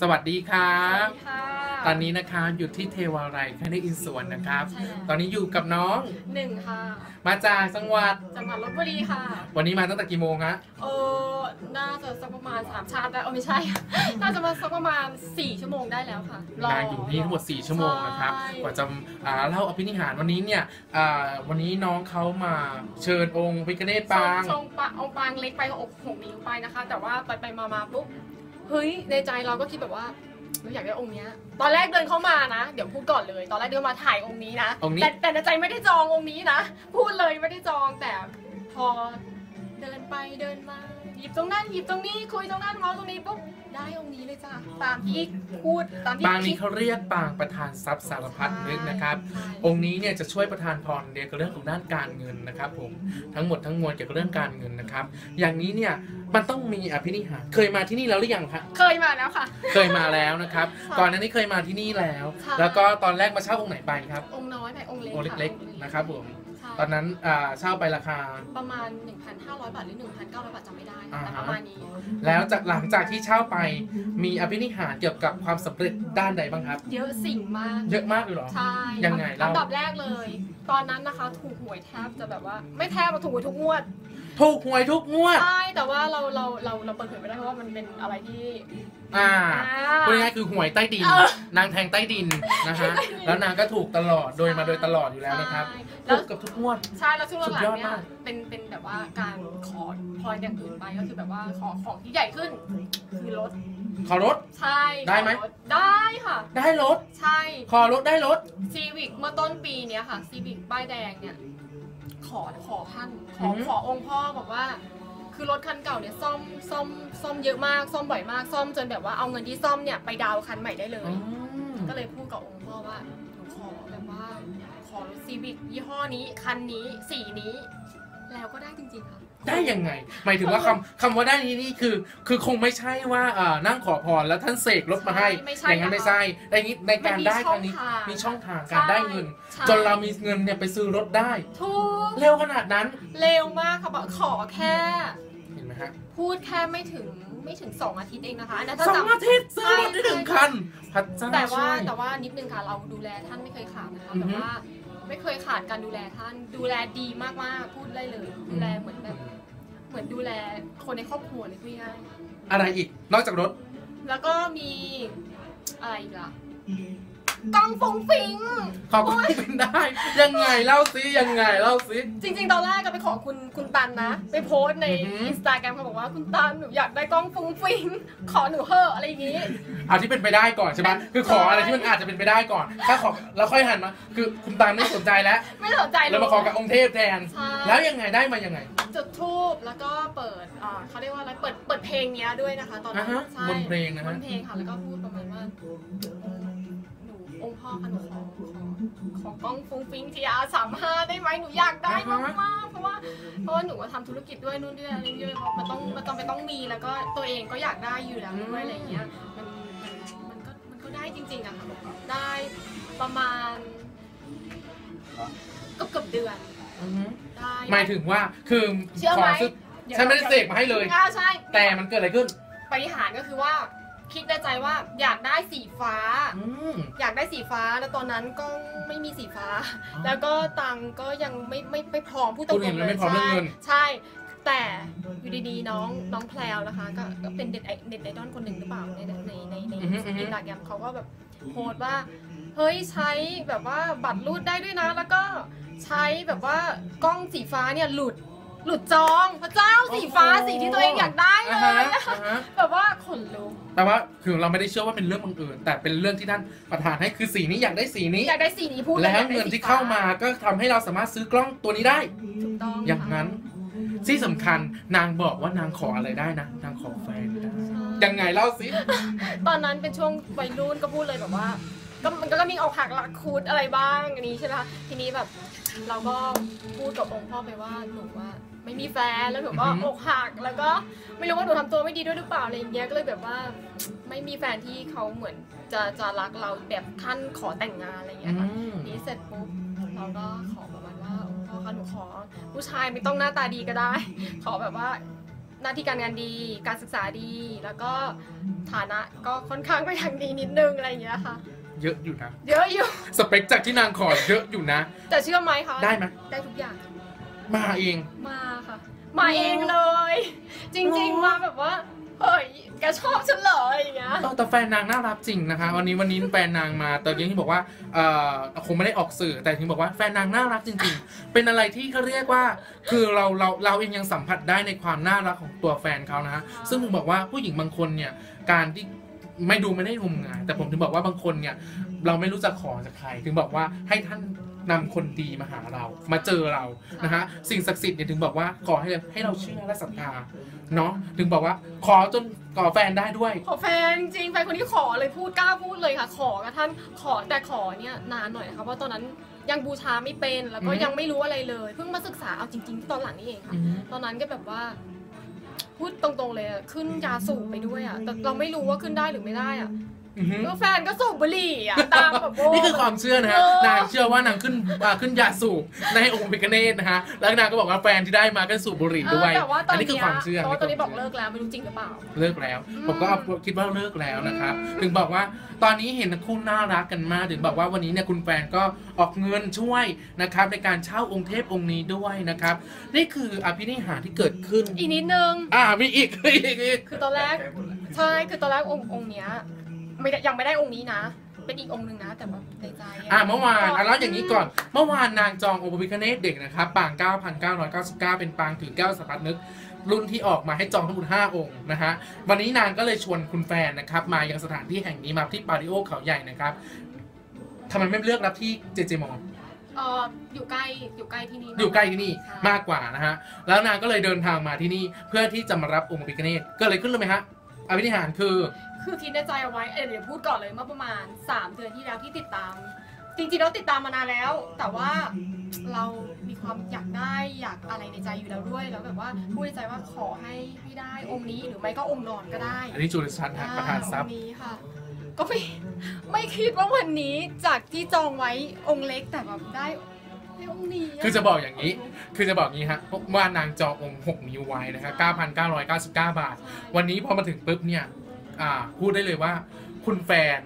สวัสดีครัสวับสดีค่ะตอนนี้นะคะอยู่ที่เทวาไรแค่ในอินสวนนะครับใช่แล้วตอนนี้อยู่กับน้องหนึ่งค่ะ มาจากจังหวัดจังหวัดลบบุรีค่ะ วันนี้มาตั้งแต่กี่โมงฮะเออน่าจะสักประมาณสามชาติได้เออไม่ใช่ น่าจะมาสักประมาณสี่ชั่วโมงได้แล้วค่ะรมาอยู่นี่ทั้งหมด4ชั่วโมงนะครับใช่กว่าจะอ่าเล่าอภินิหารวันนี้เนี่ยอ่าวันนี้น้องเขามาเชิญองค์พิคเนตปางชงปะเอาปางเล็กไปอกหกนิ้วไปนะคะ แต่ว่าไปไปมามาปุ๊บ เฮ้ยในใจเราก็คิดแบบว่าเราอยากได้องค์เนี้ย ตอนแรกเดินเข้ามานะ เดี๋ยวพูดก่อนเลย ตอนแรกเดินมาถ่ายองค์นี้นะ องค์นี้ แต่แต่ในใจไม่ได้จององค์นี้นะ พูดเลยไม่ได้จองแต่พอเดินไปเดินมา หยิบตรงนั้นหยิบตรงนี้คุยตรงนั้นเมาส์ตรงนี้ปุ๊บ ได้องค์นี้เลยจ้ะตามที่พูดตามที่ปางนี้คิดเขาเรียกปางประธานทรัพย์สารพัดนึกนะครับใช่องค์นี้เนี่ยจะช่วยประทานพรเกี่ยวกับเรื่องของด้านการเงินนะครับผมทั้งหมดทั้งมวลเกี่ยวกับเรื่องการเงินนะครับ อย่างนี้เนี่ยมันต้องมีอภินิหารเคยมาที่นี่แล้วหรือยังคะเคยมาแล้วค่ะ เคยมาแล้วนะครับค่ะก่อนหน้านี้เคยมาที่นี่แล้วค่ะแล้วก็ตอนแรกมาเช่าองค์ไหนไปครับองค์น้อยไปองค์เล็กองค์ค่ะเล็กๆนะครับผมใช่ตอนนั้นอ่าเช่าไปราคาประมาณ 1,500 บาทหรือ 1,900 บาทจำไม่ได้อ่าแต่ฮะประมาณนี้ แล้วจากหลังจากที่เช่าไปมีอภินิหารเกี่ยวกับความสำเร็จด้านใดบ้างครับ เยอะสิ่งมาก เยอะมากเลยเหรอ ใช่ยังไงเล่า อันดับแรกเลย ตอนนั้นนะคะ ถูกหวยแทบจะแบบว่า ไม่แทบมาถูกหวยทุกงวด ถูกหวยทุกงวด ใช่แต่ว่าเราเราเราเราเปิดเผยไม่ได้เพราะว่ามันเป็นอะไรที่อ่าอ่าพูดง่ายๆคือหวยใต้ดินเออนางแทงใต้ดินนะฮะแล้วนางก็ถูกตลอดโดยมาโดยตลอดอยู่แล้วนะครับใช่ถูแล้วกกับทุกงวด ใช่แล้วช่วงหสุลัดยงอดๆเนี่ยมากเป็นเป็นแบบว่าการขอพรอย่างอื่นไปก็คือแบบว่าขอของที่ใหญ่ขึ้น คือรถขอรถ ใช่ได้ไหม ขอรถได้ค่ะ ได้รถ ใช่ ขอรถได้รถ ซีวิกเมื่อต้นปีเนี้ยค่ะซีวิกป้ายแดงเนี่ยข อขอท่านขออือฮึขอองค์พ่อบอกว่า คือรถคันเก่าเนี่ยซ่อมซ่อมซ่อมเยอะมากซ่อมบ่อยมากซ่อมจนแบบว่าเอาเงินที่ซ่อมเนี่ยไปดาวน์คันใหม่ได้เลยอืมก็เลยพูดกับองค์พ่อว่าหนูขอแบบว่าขอรถซีวิกยี่ห้อนี้คันนี้สีนี้ แล้วก็ได้จริงๆค่ะ ได้ยังไง หมายถึงว่าคำคำว่าได้นี้นี่คือ คือคงไม่ใช่ว่าเอ่อนั่งขอพรแล้วท่านเสกรถมาให้ไม่ใช่อย่างนั้นไม่ใช่ในนี้ในการได้ครั้งนี้มันมีมีช่ช่อองงทาทางงการได้เงิน ใช่ จนเรามีเงินเนี่ยไปซื้อรถได้ถูกเร็วขนาดนั้น เร็วมากค่ะบอกขอแค่ เห็นไหมฮะพูดแค่ไม่ถึงไม่ถึงสองอาทิตย์เองนะคะอันนั้นถ้าสองจำอาทิตย์ซื้อรถได้หนึ่งคันพระเจ้าแต่ว่าช่วย แต่ว่านิดนึงค่ะเราดูแลท่านไม่เคยขาดนะคะอือแบบฮึว่า ไม่เคยขาดการดูแลท่าน ดูแลดีมากๆ พูดได้เลย ดูแลเหมือนแบบ เหมือนดูแลคนในครอบครัวเลยพูดง่ายอะไรอีกนอกจากรถๆแล้วก็มีอะไรอีกล่ะ กล้องฟงฟิง ขอบคุณเป็นได้ ยังไงเล่าซิยังไงเล่าซิ จริง ๆ ตอนแรกก็ไปขอคุณคุณตันนะ ไปโพสต์ในอือฮึอินสตาแกรมเขาบอกว่าคุณตันหนูอยากได้กล้องฟงฟิง ขอหนูเถอะอะไรอย่างงี้ เอาที่เป็นไปได้ก่อนใช่ไหมคือขออะไรที่มันอาจจะเป็นไปได้ก่อน ถ้าขอแล้วค่อยหันมา คือคุณตาลไม่สนใจแล้ว ไม่สนใจเลยแล้วมาขอกับองค์เทพแทน ใช่ แล้วยังไงได้มายังไง จุดทูบแล้วก็เปิดอ่าเขาเรียกว่าอะไรเปิดเปิดเพลงเนี้ยด้วยนะคะ ตอนนั้นอ่าฮะใช่บนเพลงนะฮะ บนเพลงค่ะแล้วก็พูดประมาณว่าหนู องค์พ่อค่ะหนูขอขอขอกล้องฟุ้งฟิ้งทีอาสามห้าได้ไหมหนูอยากได้มากๆเพราะว่าเพราะว่าหนูก็ทำธุรกิจด้วยนู่นด้วยอะไรด้วยมันต้องมันต้องไปต้องมีแล้วก็ตัวเองก็อยากได้อยู่แล้วด้วยอะไรอย่างเงี้ยมันมันก็มันก็ได้จริงๆอะค่ะได้ประมาณเกือบเกือบเดือนอือฮึได้ หมายถึงว่าคือเชื่อขไหมอซื้อฉันไม่ได้เสกมาให้เลย อ่าใช่ แต่มันเกิดอะไรขึ้น ปฏิหารก็คือว่า คิดในใจว่าอยากได้สีฟ้า อืม อยากได้สีฟ้าแล้วตอนนั้นก็ไม่มีสีฟ้าแล้วก็ตังค์ก็ยังไม่ไม่ไม่พร้อมพูดตรพูงดเห็นๆมันเลไม่ยพร้อมเรื่องเงิน ใช่ แต่อยู่ดีๆน้องน้องแพลวนะคะก็ก็เป็นเด็ดไอเด็ดไอดอลคนหนึ่งหรือเปล่าในในในในอือฮึอือฮึ อินสตาแกรมเขาก็แบบโพสต์ว่า เฮ้ยใช้แบบว่าบัตรรูดได้ด้วยนะ แล้วก็ใช้แบบว่ากล้องสีฟ้าเนี่ยหลุด หลุดจองพระเจ้าสีฟ้าสีที่ตัวเองอยากได้เลอ่าฮะยอ่าฮะ แบบว่าขนลุกแต่ว่าคือเราไม่ได้เชื่อว่าเป็นเรื่องบังเอิญแต่เป็นเรื่องที่ท่านประทานให้คือสีนี้อยากได้สีนี้ อยากได้สีนี้พูดยแล้วอยากได้เงินสีที่ฟ้เข้ามาก็ทำให้เราสามารถซื้อกล้องตัวนี้ได้ ถูกต้องอย่างนั้นที่สำคัญนางบอกว่านางขออะไรได้นะ นางขอแฟนได้ยังไงเล่าสิตอนนั้นเป็นช่วงวัยรุ่นก็พูดเลยแบบว่า ก็มันก็มีอกหักรักคุดอะไรบ้างอันนี้ใช่ไหมคะทีนี้แบบ เราก็พูดกับองค์พ่อไปว่าหนูว่าไม่มีแฟนแล้วหนูก็อือฮึอกหักแล้วก็ไม่รู้ว่าหนูทำตัวไม่ดีด้วยหรือเปล่าอะไรอย่างเงี้ยก็เลยแบบว่าไม่มีแฟนที่เขาเหมือนจะจะรักเราแบบขั้นขอแต่งงานอะไรอย่างเงี้ยค่ะอืมนี้เสร็จปุ๊บเราก็ขอประมาณว่าองค์พ่อคะหนูขอ ผู้ชายไม่ต้องหน้าตาดีก็ได้ ขอแบบว่าหน้าที่การงานดีการศึกษาดี แล้วก็ฐานะก็ค่อนข้างไปทางดีนิดนึงอะไรอย่างเงี้ยค่ะ เยอะอยู่นะ เยอะอยู่ สเปคจากที่นางขอเยอะอยู่นะ แต่เชื่อไหมคะ ได้ไหมได้ทุกอย่าง มาเอง มาค่ะ มาเองเลย จริง ๆ มาแบบว่าเฮ้ยแกชอบฉันเหรออะไรอย่างเงี้ยเออแต่แฟนนางน่ารักจริงนะคะ วันนี้วันนี้แฟนนางมาแต่อยังที่บอกว่าเอ่อคงไม่ได้ออกสื่อแต่ถึงบอกว่าแฟนนางน่ารักจริง ๆ เป็นอะไรที่เขาเรียกว่า คือเราเราเราเองยังสัมผัสได้ในความน่ารักของตัวแฟนเขานะฮะซึ่งผมบอกว่าผู้หญิงบางคนเนี่ยการที่ ไม่ดูไม่ได้งมงาย แต่ผมถึงบอกว่าบางคนเนี่ย เราไม่รู้จะขอจากใคร ถึงบอกว่าให้ท่านนำคนดีมาหาเรามาเจอเรานะฮะสิ่งศักดิ์สิทธิ์เนี่ยถึงบอกว่าขอให้ให้เราเชื่อและศรัทธาเนาะถึงบอกว่าขอจนขอแฟนได้ด้วย ขอแฟนจริงแฟนคนที่ขอเลยพูดกล้าพูดเลยค่ะ ขอกระทั่งขอแต่ขอเนี่ยนานหน่อยนะคะเพราะตอนนั้นยังบูชาไม่เป็นแล้วก็อือฮึยังไม่รู้อะไรเลย เพิ่งมาศึกษาเอาจริงๆที่ตอนหลังนี่เองค่ะ ตอนนั้นก็แบบว่า พูดตรงๆเลยอะขึ้นยาสูบไปด้วยอะแต่เราไม่รู้ว่าขึ้นได้หรือไม่ได้อะ แล้วแฟนก็สูบบุหรี่อะตามแบบโบนี่คือความเชื่อนะฮะเออนางเชื่อว่านางขึ้นอ่าขึ้นยาสูบในองค์พิคเนตนะฮะแล้วนางก็บอกว่าแฟนที่ได้มาก็สูบบุหรี่ด้วยเออแต่ว่าตอนนี้คือเนี้ยความเชื่อแต่ว่าตอนนี้คืบอกเลิกแล้วไม่รู้จริงหรือเปล่าเลิกแล้วอืมผมก็คิดว่าเลิกแล้วนะครับถึงบอกว่าตอนนี้เห็นทั้งคู่น่ารักกันมากถึงบอกว่าวันนี้เนี่ยคุณแฟนก็ออกเงินช่วยนะครับในการเช่าองค์เทพองค์นี้ด้วยนะครับนี่คืออภินิหารที่เกิดขึ้นอีกนิดนึงอ่ามีอีกมีอีกอีกคือตอนแรกใช่คือตอนแรกองค์องค์เนี้ย ไม่ได้ยังไม่ได้องค์นี้นะ เป็นอีกองค์หนึ่งนะ แต่ว่าในใจอ่าเมื่อวานอะแล้วอย่างนี้ก่อน เมื่อวานนางจององค์พระพิฆเนศเด็กนะครับปาง 9,999 เป็นปางถือแก้วสัพพัดนึก รุ่นที่ออกมาให้จองทั้งหมด5องค์นะฮะวันนี้นางก็เลยชวนคุณแฟนนะครับ มายังสถานที่แห่งนี้มาที่ปาริโอเขาใหญ่นะครับทำไมไม่เลือกรับที่เจเจมอเอออยู่ใกล้อยู่ใกล้ที่นี่อยู่ใกล้ที่นี่ใช่มากกว่านะฮะ แล้วนางก็เลยเดินทางมาที่นี่เพื่อที่จะมารับองค์พระพิฆเนศเก็เลยขึ้นเลยไหมฮะอภินิหารคือ คือคิดในใจเอาไว้เอ้ยเดี๋ยวพูดก่อนเลยเมื่อประมาณ 3 เดือนที่แล้วที่ติดตาม จริงๆแล้วติดตามมานานแล้ว แต่ว่าเรามีความอยากได้อยากอะไรในใจอยู่แล้วด้วย แล้วแบบว่าพูดในใจว่าขอให้ให้ได้องค์นี้หรือไม่ก็องค์นอนก็ได้อันนี้จุลชันฮะประธานทรัพย์ องค์นี้ค่ะ ก็ไม่ไม่คิดว่าวันนี้จากที่จองไว้องค์เล็กแต่แบบได้ได้องค์นี้คือจะบอกอย่างนี้ คือจะบอกงี้ฮะว่านางจององค์ 6 นิ้วไว้นะครับ9,999 บาท วันนี้พอมาถึงปุ๊บเนี่ย อ่าพูดได้เลยว่า คุณแฟน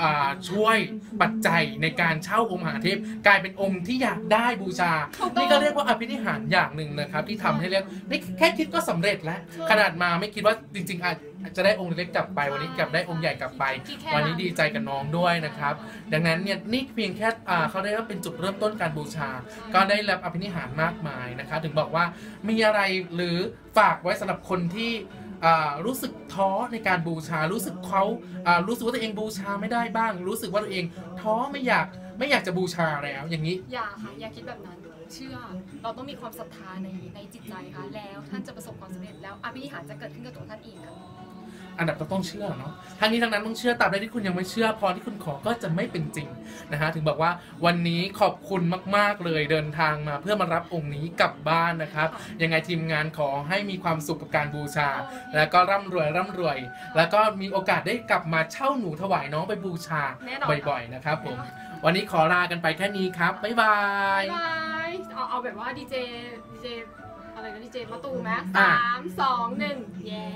อ่าช่วยปัจจัยในการเช่าองค์มหาเทพ กลายเป็นองค์ที่อยากได้บูชาถูต้องนี่ก็เรียกว่าอภินิหารอย่างหนึ่งนะครับ ที่ทำให้เรียกนี่แค่คิดก็สำเร็จแล้ว ขนาดมาไม่คิดว่าจริง ๆ อาจจะได้องค์เล็กกลับไปวันนี้กลับได้องค์ใหญ่กลับไปคิดแค่วันนี้ดีใจกับน้องด้วยนะครับ ดังนั้นเนี่ยนี่เพียงแค่อ่าเขาได้ว่าเป็นจุดเริ่มต้นการบูชา ก็ได้รับอภินิหารมากมายนะคะถึงบอกว่ามีอะไรหรือฝากไว้สำหรับคนที่อ่า รู้สึกท้อในการบูชา รู้สึกเขารู้สึกว่าตัวเองบูชาไม่ได้บ้าง รู้สึกว่าตัวเองท้อไม่อยากไม่อยากจะบูชาแล้วอย่างนี้ อย่าค่ะอย่าคิดแบบนั้นเชื่อ เราต้องมีความศรัทธาในในจิตใจค่ะแล้วท่านจะประสบความสำเร็จแล้วอภินิหารจะเกิดขึ้นกับตัวท่านเองค่ะ อันดับต้องเชื่อเนาะทั้งนี้ทั้งนั้นต้องเชื่อตราบใดที่คุณยังไม่เชื่อ พอที่คุณขอก็จะไม่เป็นจริงนะฮะถึงบอกว่าวันนี้ขอบคุณมาก ๆ เลยเดินทางมาเพื่อมารับองค์นี้กลับบ้านนะครับ ยังไงทีมงานขอให้มีความสุขกับการบูชา แล้วก็ร่ำรวยร่ำรวย แล้วก็มีโอกาสได้กลับมาเช่าหนูถวายน้องไปบูชาแน่นอนบ่อยๆนะครับผมวันนี้ขอลากันไปแค่นี้ครับบ๊ายบายบายเอาเอาแบบว่าดีเจดีเจอะไรนะดีเจมาตูมไหมอะสามสองหนึ่งแย่